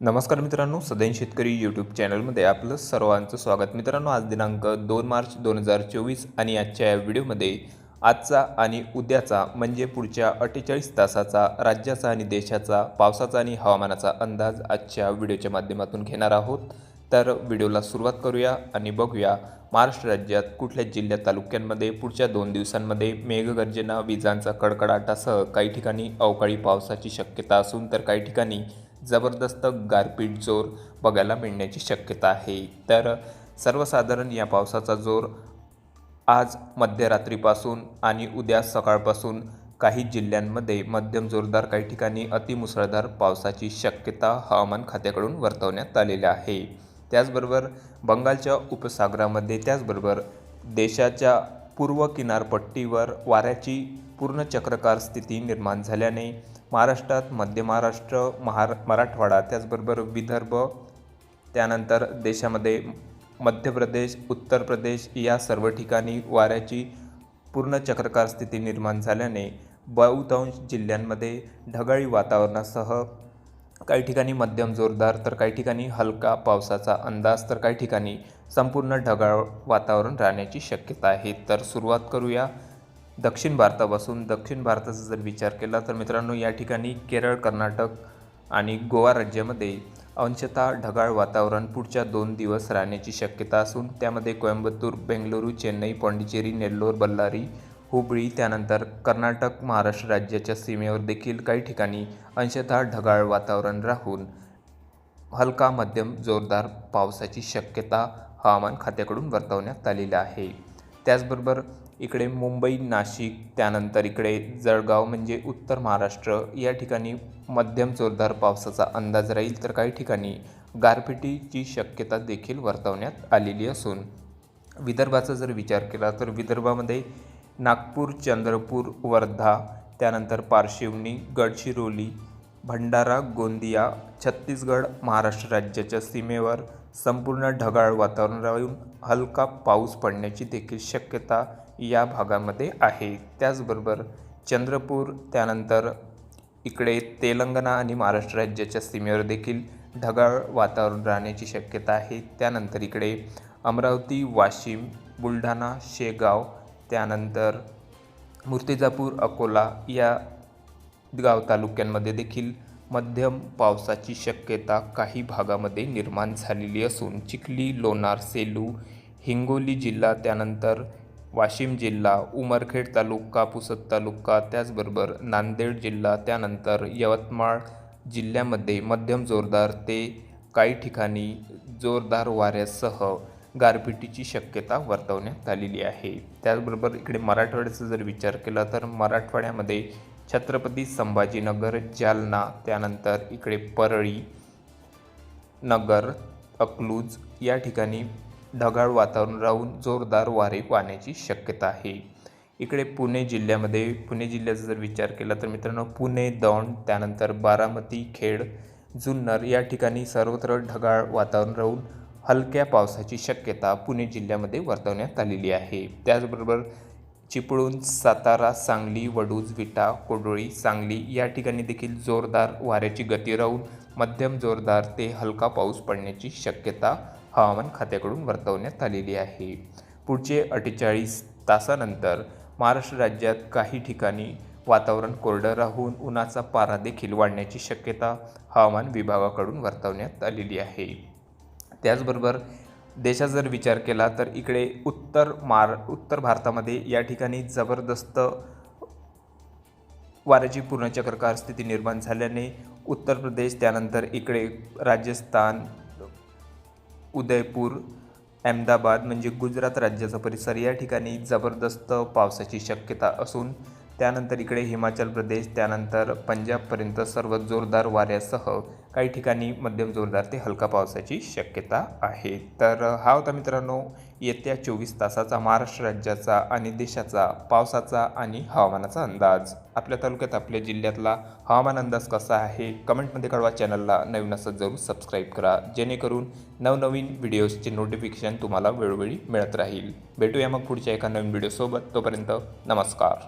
नमस्कार मित्रांनो सदैन शेतकरी यूट्यूब चॅनलमध्ये आपलं सर्वांचं स्वागत. मित्रांनो आज दिनांक दोन मार्च दोन हजार चोवीस आणि आजच्या या व्हिडिओमध्ये आजचा आणि उद्याचा म्हणजे पुढच्या अठ्ठेचाळीस तासाचा राज्याचा आणि देशाचा पावसाचा आणि हवामानाचा अंदाज आजच्या व्हिडिओच्या माध्यमातून घेणार आहोत. तर व्हिडिओला सुरुवात करूया आणि बघूया महाराष्ट्र राज्यात कुठल्या जिल्ह्यात तालुक्यांमध्ये पुढच्या दोन दिवसांमध्ये मेघगर्जना विजांचा कडकडाटासह काही ठिकाणी अवकाळी पावसाची शक्यता असून तर काही ठिकाणी जबरदस्त गारपीट जोर बघायला मिळण्याची शक्यता आहे. तर सर्वसाधारण या पावसाचा जोर आज मध्यरात्रीपासून आणि उद्या सकाळपासून काही जिल्ह्यांमध्ये मध्यम जोरदार काही ठिकाणी अतिमुसळधार पावसाची शक्यता हवामान खात्याकडून वर्तवण्यात आलेली आहे. त्याचबरोबर बंगालच्या उपसागरामध्ये त्याचबरोबर देशाच्या पूर्व किनारपट्टीवर वाऱ्याची पूर्ण चक्रकार स्थिती निर्माण झाल्याने महाराष्ट्रात मध्य महाराष्ट्र महार मराठवाडा त्याचबरोबर विदर्भ त्यानंतर देशामध्ये मध्य प्रदेश उत्तर प्रदेश या सर्व ठिकाणी वाऱ्याची पूर्ण चक्रकार स्थिती निर्माण झाल्याने बहुतांश जिल्ह्यांमध्ये ढगाळी वातावरणासह काही ठिकाणी मध्यम जोरदार तर काही ठिकाणी हलका पावसाचा अंदाज तर काही ठिकाणी संपूर्ण ढगाळ वातावरण राहण्याची शक्यता आहे. तर सुरुवात करूया दक्षिण भारतापासून दक्षिण भारताचा जर विचार केला तर मित्रांनो या ठिकाणी केरळ कर्नाटक आणि गोवा राज्यामध्ये अंशतः ढगाळ वातावरण पुढच्या दोन दिवस राहण्याची शक्यता असून त्यामध्ये कोयंबतूर बेंगलुरू चेन्नई पाँडिचेरी नेल्लोर बल्लारी हुबळी त्यानंतर कर्नाटक महाराष्ट्र राज्याच्या सीमेवर देखील काही ठिकाणी अंशतः ढगाळ वातावरण राहून हलका मध्यम जोरदार पावसाची शक्यता हवामान खात्याकडून वर्तवण्यात आलेली आहे. त्याचबरोबर इकडे मुंबई नाशिक त्यानंतर इकडे जळगाव म्हणजे उत्तर महाराष्ट्र या ठिकाणी मध्यम जोरदार पावसाचा अंदाज राहील तर काही ठिकाणी गारपिटीची शक्यता देखील वर्तवण्यात आलेली असून विदर्भाचा जर विचार केला तर विदर्भामध्ये नागपूर चंद्रपूर वर्धा त्यानंतर पारशिवनी गडचिरोली भंडारा गोंदिया छत्तीसगड महाराष्ट्र राज्याच्या सीमेवर संपूर्ण ढगाळ वातावरण राहून हलका पाऊस पडण्याची देखील शक्यता या भागामध्ये आहे. त्याचबरोबर चंद्रपूर त्यानंतर इकडे तेलंगणा आणि महाराष्ट्र राज्याच्या सीमेवर देखील ढगाळ वातावरण राहण्याची शक्यता आहे. त्यानंतर इकडे अमरावती वाशिम बुलढाणा शेगाव त्यानंतर मूर्तिजापूर अकोला या गाव तालुक्यांमध्ये देखील मध्यम पावसाची शक्यता काही भागामध्ये निर्माण झालेली असून चिखली लोणार सेलू हिंगोली जिल्हा त्यानंतर वाशिम जिल्हा उमरखेड तालुका पुसद तालुका त्याचबरोबर नांदेड जिल्हा त्यानंतर यवतमाळ जिल्ह्यामध्ये मध्यम जोरदार ते काही ठिकाणी जोरदार वाऱ्यासह गारपिटीची शक्यता वर्तवण्यात आलेली आहे. त्याचबरोबर इकडे मराठवाड्याचा जर विचार केला तर मराठवाड्यामध्ये छत्रपती संभाजीनगर जालना त्यानंतर इकडे परळी नगर अकलूज या ठिकाणी ढगाळ वातावरण राहून जोरदार वारे वाहण्याची शक्यता आहे. इकडे पुणे जिल्ह्यामध्ये पुणे जिल्ह्याचा जर विचार केला तर मित्रांनो पुणे दौंड त्यानंतर बारामती खेड जुन्नर या ठिकाणी सर्वत्र ढगाळ वातावरण राहून हलक्या पावसाची शक्यता पुणे जिल्ह्यामध्ये वर्तवण्यात आलेली आहे. त्याचबरोबर चिपळूण सातारा सांगली वडूज विटा कोडोळी सांगली या ठिकाणी देखील जोरदार वाऱ्याची गती राहून मध्यम जोरदार ते हलका पाऊस पडण्याची शक्यता हवामान खात्याकडून वर्तवण्यात आलेली आहे. पुढचे अठ्ठेचाळीस तासानंतर महाराष्ट्र राज्यात काही ठिकाणी वातावरण कोरडं राहून उन्हाचा पारा देखील वाढण्याची शक्यता हवामान विभागाकडून वर्तवण्यात आलेली आहे. त्याचबरोबर देशात जर विचार केला तर इकडे उत्तर मार उत्तर भारतामध्ये या ठिकाणी जबरदस्त वाऱ्याची पूर्ण चक्रकार स्थिती निर्माण झाल्याने उत्तर प्रदेश त्यानंतर इकडे राजस्थान उदयपूर अहमदाबाद म्हणजे गुजरात राज्याचा परिसर. या ठिकाणी जबरदस्त पावसाची शक्यता असून त्यानंतर इकडे हिमाचल प्रदेश त्यानंतर पंजाबपर्यंत सर्व जोरदार वाऱ्यासह काही ठिकाणी मध्यम जोरदार ते हलका पावसाची शक्यता आहे. तर हा होता मित्रांनो येत्या चोवीस तासाचा महाराष्ट्र राज्याचा आणि देशाचा पावसाचा आणि हवामानाचा अंदाज. आपल्या तालुक्यात आपल्या जिल्ह्यातला हवामान अंदाज कसा आहे कमेंटमध्ये कळवा. चॅनलला नवीन असं जरूर सबस्क्राईब करा जेणेकरून नवनवीन व्हिडिओजचे नोटिफिकेशन तुम्हाला वेळोवेळी मिळत राहील. भेटूया मग पुढच्या एका नवीन व्हिडिओसोबत. तोपर्यंत नमस्कार.